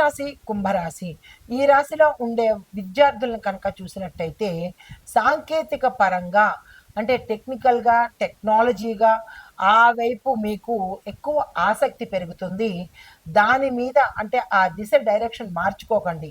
రాశి కుంభరాశి. ఈ రాశిలో ఉండే విద్యార్థులను కనుక చూసినట్టయితే సాంకేతిక పరంగా అంటే టెక్నికల్గా టెక్నాలజీగా ఆ వైపు మీకు ఎక్కువ ఆసక్తి పెరుగుతుంది. దాని మీద అంటే ఆ దిశ డైరెక్షన్ మార్చుకోకండి.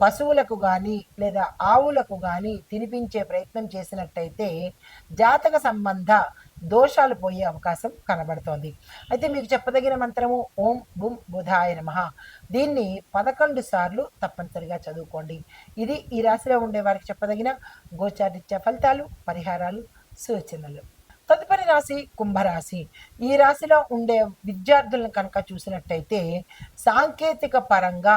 పశువులకు కానీ లేదా ఆవులకు కానీ తినిపించే ప్రయత్నం చేసినట్టయితే జాతక సంబంధ దోషాలు పోయే అవకాశం కనబడుతోంది. అయితే మీకు చెప్పదగిన మంత్రము ఓం బుం బుధాయ నమ. దీన్ని పదకొండు సార్లు తప్పనిసరిగా చదువుకోండి. ఇది ఈ రాశిలో ఉండే వారికి చెప్పదగిన గోచారిత్య ఫలితాలు పరిహారాలు సూచనలు. తదుపరి రాశి కుంభరాశి. ఈ రాశిలో ఉండే విద్యార్థులను కనుక చూసినట్టయితే సాంకేతిక పరంగా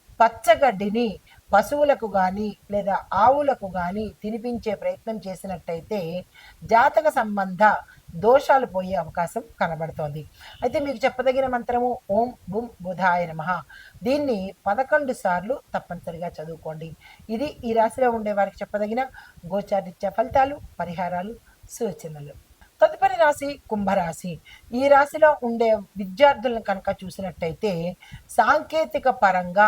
పచ్చగడ్డిని పశువులకు కానీ లేదా ఆవులకు కానీ తినిపించే ప్రయత్నం చేసినట్టయితే జాతక సంబంధ దోషాలు పోయే అవకాశం కనబడుతోంది. అయితే మీకు చెప్పదగిన మంత్రము ఓం బుం బుధాయ నమ. దీన్ని పదకొండు సార్లు తప్పనిసరిగా చదువుకోండి. ఇది ఈ రాశిలో ఉండే వారికి చెప్పదగిన గోచారిత్య ఫలితాలు పరిహారాలు సూచనలు. తదుపరి రాశి కుంభరాశి. ఈ రాశిలో ఉండే విద్యార్థులను కనుక చూసినట్టయితే సాంకేతిక పరంగా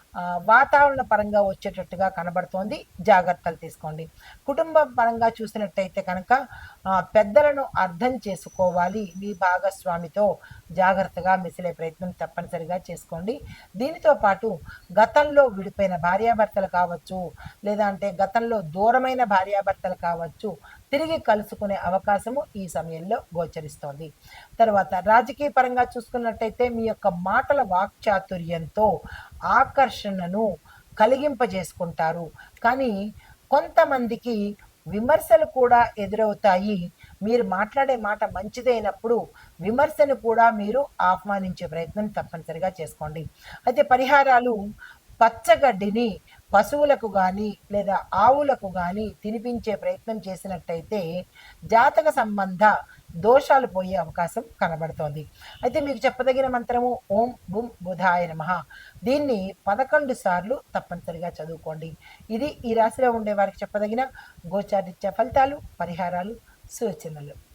వాతావరణ పరంగా వచ్చేటట్టుగా కనబడుతోంది. జాగ్రత్తలు తీసుకోండి. కుటుంబ పరంగా చూసినట్టయితే కనుక పెద్దలను అర్థం చేసుకోవాలి. మీ భాగస్వామితో జాగ్రత్తగా మిసిలే ప్రయత్నం తప్పనిసరిగా చేసుకోండి. దీనితో పాటు గతంలో విడిపోయిన భార్యాభర్తలు కావచ్చు లేదా అంటే గతంలో దూరమైన భార్యాభర్తలు కావచ్చు తిరిగి కలుసుకునే అవకాశము ఈ సమయంలో గోచరిస్తోంది. తర్వాత రాజకీయ పరంగా చూసుకున్నట్టయితే మీ యొక్క మాటల వాక్చాతుర్యంతో ఆకర్షణను కలిగింపజేసుకుంటారు. కానీ కొంతమందికి విమర్శలు కూడా ఎదురవుతాయి. మీరు మాట్లాడే మాట మంచిదైనప్పుడు విమర్శను కూడా మీరు ఆహ్వానించే ప్రయత్నం తప్పనిసరిగా చేసుకోండి. అయితే పరిహారాలు పచ్చగడ్డిని పశువులకు కానీ లేదా ఆవులకు కానీ తినిపించే ప్రయత్నం చేసినట్టయితే జాతక సంబంధ దోషాలు పోయే అవకాశం కనబడుతోంది. అయితే మీకు చెప్పదగిన మంత్రము ఓం బుం బుధాయ నమ. దీన్ని పదకొండు సార్లు తప్పనిసరిగా చదువుకోండి. ఇది ఈ రాశిలో ఉండే వారికి చెప్పదగిన గోచారిత్య ఫలితాలు పరిహారాలు సూచనలు.